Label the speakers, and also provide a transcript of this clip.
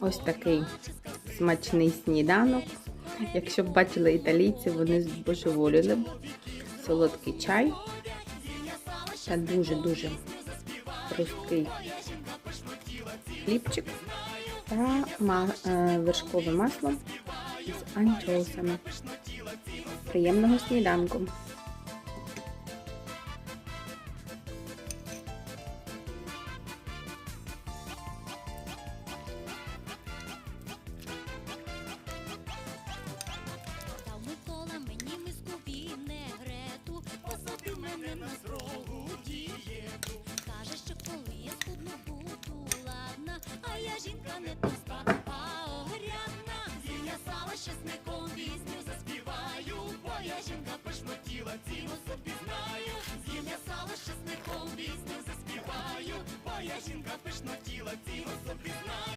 Speaker 1: ось такий смачний сніданок. Якщо б бачили італійці, вони збожеволіли б. Солодкий чай та дуже-дуже хрусткий хлібчик та е, вершкове масло з анчоусами. Приємного сніданку!
Speaker 2: Зілля вісню заспіваю, бо я жінка пошмотіла, ціну собі знаю. Зілля сала з чесником пісню заспіваю, бо я жінка пишнотіла.